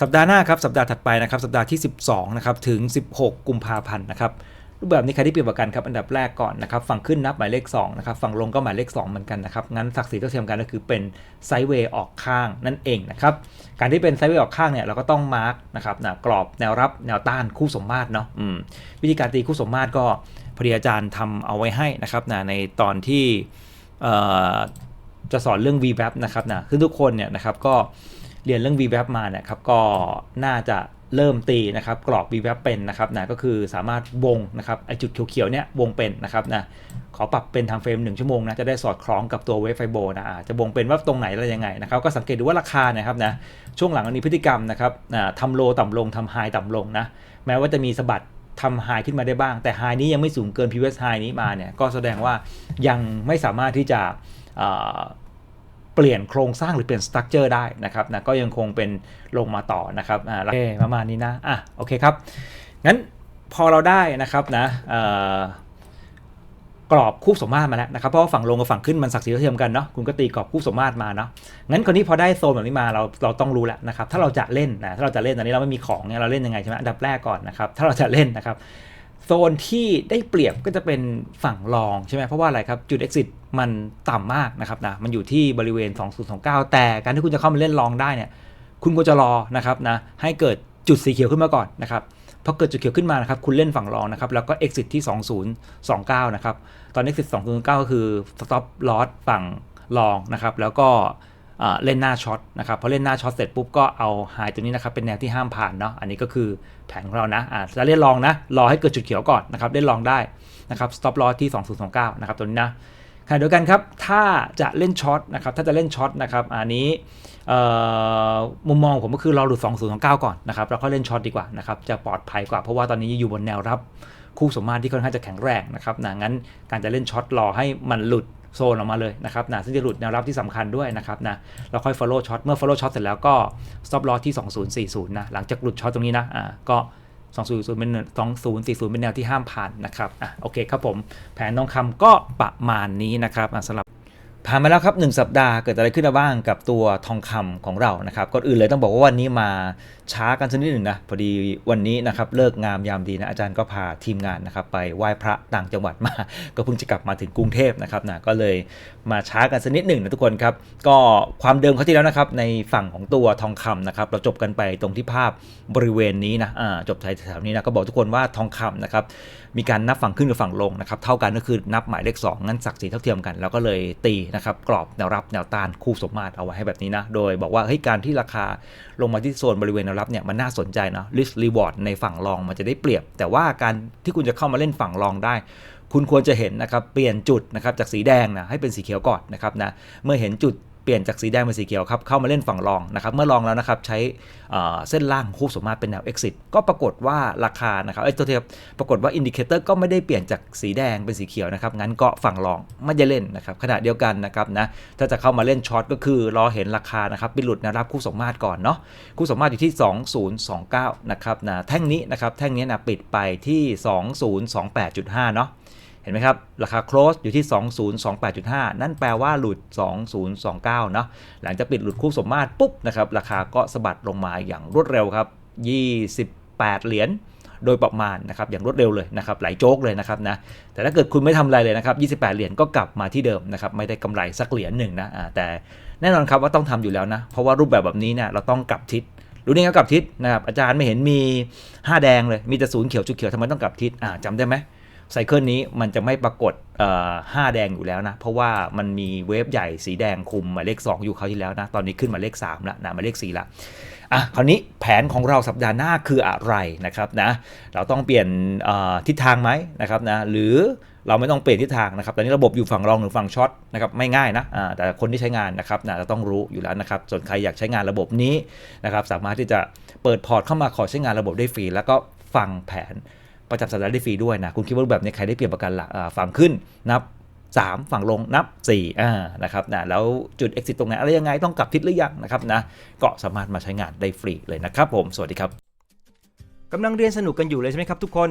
สัปดาห์หน้าครับสัปดาห์ถัดไปนะครับสัปดาห์ที่ 12นะครับถึง 16 กุมภาพันธ์นะครับรูปแบบนี้ใครที่เปรียบประกันครับอันดับแรกก่อนนะครับฝั่งขึ้นนับหมายเลข2นะครับฝั่งลงก็หมายเลข 2 เหมือนกันนะครับงั้นศักดิ์ศรีเท่เทียมกันก็คือเป็นไซด์เวย์ออกข้างนั่นเองนะครับการที่เป็นไซด์เวย์ออกข้างเนี่ยเราก็ต้องมาร์กนะครับนะกรอบแนวรับแนวต้านคู่สมมาตรเนาะวิธีการตีคู่สมมาตรก็พอดีอาจารย์ทำเอาไว้ให้นะครับนะในตอนที่จะสอนเรื่อง VWAP นะครับนะคือทุกคนเนี่ยนะครับก็ เรียนเรื่อง VWAP มาเนี่ยครับก็น่าจะเริ่มตีนะครับกรอบ VWAP เป็นนะครับนะก็คือสามารถวงนะครับไอจุดเขียวๆเนี่ยวงเป็นนะครับนะขอปรับเป็นทางเฟรม 1 ชั่วโมงนะจะได้สอดคล้องกับตัวเวฟไฟโบนะอาจะวงเป็นว่าตรงไหนอะไรยังไงนะครับก็สังเกตดูว่าราคานะครับนะช่วงหลังมันมีพฤติกรรมนะครับทำโลต่ำลงทำไฮต่ำลงนะแม้ว่าจะมีสะบัดทำไฮขึ้นมาได้บ้าง แต่ไฮนี้ยังไม่สูงเกิน previous high นี้มาเนี่ยก็แสดงว่ายังไม่สามารถที่จะ ปลี่ยนโครงสร้างหรือเปลี่ยนสตรัคเจอร์ได้นะครับนะก็ยังคงเป็นลงมาต่อนะครับอ่าโอเคประมาณนี้นะอะโอเคครับ งั้นพอเราได้นะครับนะกรอบคู่สมมาตรมาแล้วนะครับเพราะว่าฝั่งลงกับฝั่งขึ้นมันศักดิ์ศรีเทียมกันเนาะคุณก็ตีกรอบคู่สมมาตรมาเนาะงั้นคนนี้พอได้โซนแบบนี้มาเราเราต้องรู้แล้วนะครับถ้าเราจะเล่นนะถ้าเราจะเล่นตอนนี้เราไม่มีของเนี่ยเราเล่นยังไงใช่ไหมอันดับแรกก่อนนะครับถ้าเราจะเล่นนะครับ โซนที่ได้เปรียบก็จะเป็นฝั่งรองใช่ไหมเพราะว่าอะไรครับ จุด exit มันต่ำมากนะครับนะมันอยู่ที่บริเวณ 2029 แต่การที่คุณจะเข้ามาเล่นรองได้เนี่ยคุณควรจะรอนะครับนะให้เกิดจุดสีเขียวขึ้นมาก่อนนะครับพอเกิดจุดเขียวขึ้นมานะครับคุณเล่นฝั่งรองนะครับแล้วก็ exit ที่ 2029 นะครับตอน exit 2029 ก็คือ stop loss ฝั่งรองนะครับแล้วก็ เล่นหน้าช็อตนะครับพอเล่นหน้าช็อตเสร็จปุ๊บก็เอาไฮตัวนี้นะครับเป็นแนวที่ห้ามผ่านเนาะอันนี้ก็คือแผนของเรานะอ่าจะเล่นลองนะรอให้เกิดจุดเขียวก่อนนะครับเล่นลองได้นะครับ stop loss ที่ 2029นะครับตัวนี้นะขณะเดียวกันครับถ้าจะเล่นช็อตนะครับถ้าจะเล่นช็อตนะครับอันนี้มุมมองผมก็คือรอหลุด 2029 ก่อนนะครับแล้วก็เล่นช็อตดีกว่านะครับจะปลอดภัยกว่าเพราะว่าตอนนี้อยู่บนแนวรับคู่สมมาตรที่ค่อนข้างจะแข็งแรงนะครับนะงั้นการจะเล่นช็อตรอให้มันหลุด โซนออกมาเลยนะครับนะซึ่งจะหลุดแนวรับที่สำคัญด้วยนะครับนะเราค่อย follow short เมื่อ follow short เสร็จแล้วก็ stop loss ที่ 2040นะหลังจากหลุดช็อตตรงนี้นะอ่าก็2040เป็น2040 เป็นแนวที่ห้ามผ่านนะครับอะโอเคครับผมแผนทองคำก็ประมาณนี้นะครับสำหรับ ผ่านมาแล้วครับ 1 สัปดาห์เกิดอะไรขึ้นบ้างกับตัวทองคำของเรานะครับก่อนอื่นเลยต้องบอกว่าวันนี้มาช้ากันสักนิดหนึ่งนะพอดีวันนี้นะครับเลิกงามยามดีนะอาจารย์ก็พาทีมงานนะครับไปไหว้พระต่างจังหวัดมา ก็เพิ่งจะกลับมาถึงกรุงเทพนะครับนะก็เลยมาช้ากันสักนิดหนึ่งนะทุกคนครับก็ความเดิมเขาที่แล้วนะครับในฝั่งของตัวทองคำนะครับเราจบกันไปตรงที่ภาพบริเวณนี้นะอ่าจบแถวๆนี้นะก็บอกทุกคนว่าทองคำนะครับมีการนับฝั่งขึ้นกับฝั่งลงนะครับเท่ากันก็คือนับหมายเลข2งั้นศักดิ์ศรีเท่าเทียมกัน แล้วก็เลยตีนะครับกรอบแนวรับแนวต้านคู่สมมาตรเอาไว้ให้แบบนี้นะ โดยบอกว่าเฮ้ยการที่ราคาลงมาที่โซนบริเวณแนวรับเนี่ยมันน่าสนใจนะ risk reward ในฝั่งรองมันจะได้เปรียบ แต่ว่าการที่คุณจะเข้ามาเล่นฝั่งรองได้ คุณควรจะเห็นนะครับเปลี่ยนจุดนะครับจากสีแดงนะให้เป็นสีเขียวก่อนนะครับนะเมื่อเห็นจุด ปลี่ยนจากสีแดงเป็นสีเขียวครับเข้ามาเล่นฝั่งรองนะครับเมื่อลองแล้วนะครับใช้เเส้นล่างคู่สมมาตรเป็นแนว exit ก็ปรากฏว่าราคานะครับเอ้ตัวเทียบปรากฏว่าอินดิเคเตอร์ก็ไม่ได้เปลี่ยนจากสีแดงเป็นสีเขียวนะครับงั้นก็ฝั่งรองไม่ได้เล่นนะครับขณะเดียวกันนะครับนะถ้าจะเข้ามาเล่นช็อตก็คือรอเห็นราคานะครับไปหลุดแนวรับคู่สมมาตรก่อนเนาะคู่สมมาตรอยู่ที่ 2029นะครับนะแท่งนี้นะครับแท่งนี้นะปิดไปที่ 2028.5 เนาะ เห็นไหมครับ ราคา close อยู่ที่ 2028.5 นั่นแปลว่าหลุด 2029 เนาะหลังจากปิดหลุดคู่สมมาตรปุ๊บนะครับ ราคาก็สะบัดลงมาอย่างรวดเร็วครับ 28 เหรียญโดยประมาณนะครับอย่างรวดเร็วเลยนะครับไหลโจ๊กเลยนะครับนะแต่ถ้าเกิดคุณไม่ทำอะไรเลยนะครับ 28 เหรียญก็กลับมาที่เดิมนะครับไม่ได้กำไรสักเหรียญหนึ่งนะอ่าแต่แน่นอนครับว่าต้องทำอยู่แล้วนะเพราะว่ารูปแบบแบบนี้เนี่ยเราต้องกลับทิศรู้นี่ก็กลับทิศนะครับอาจารย์ไม่เห็นมี 5 แดงเลยมีแต่ศูนย์เขียวจุดเขียวทำไมต้องกลับทิศอ่าจำได้ไหม ไซเคิลนี้มันจะไม่ปรากฏห้าแดงอยู่แล้วนะ เพราะว่ามันมีเวฟใหญ่สีแดงคุมหมายเลข 2 อยู่เขาที่แล้วนะ ตอนนี้ขึ้นมาเลข3ล้วนะมาเลข4ละอะคราวนี้แผนของเราสัปดาห์หน้าคืออะไรนะครับนะเราต้องเปลี่ยนทิศทางไหมนะครับนะหรือเราไม่ต้องเปลี่ยนทิศทางนะครับตอนนี้ระบบอยู่ฝั่งรองหรือฝั่งช็อตนะครับไม่ง่ายนะอ่าแต่คนที่ใช้งานนะครับนะจะต้องรู้อยู่แล้วนะครับส่วนใครอยากใช้งานระบบนี้นะครับสามารถที่จะเปิดพอร์ตเข้ามาขอใช้งานระบบได้ฟรีแล้วก็ฟังแผน ประจำสัปดาห์ได้ฟรีด้วยนะ คุณคิดว่ารูปแบบนี้ใครได้เปรียบประกันละอ่าฝั่งขึ้นนับ 3 ฝั่งลงนับ4อ่านะครับนะแล้วจุด exit ตรงไหนอะไรยังไงต้องกลับทิศหรือยังนะครับนะก็สามารถมาใช้งานได้ฟรีเลยนะครับผม สวัสดีครับกำลังเรียนสนุกกันอยู่เลยใช่ไหมครับทุกคน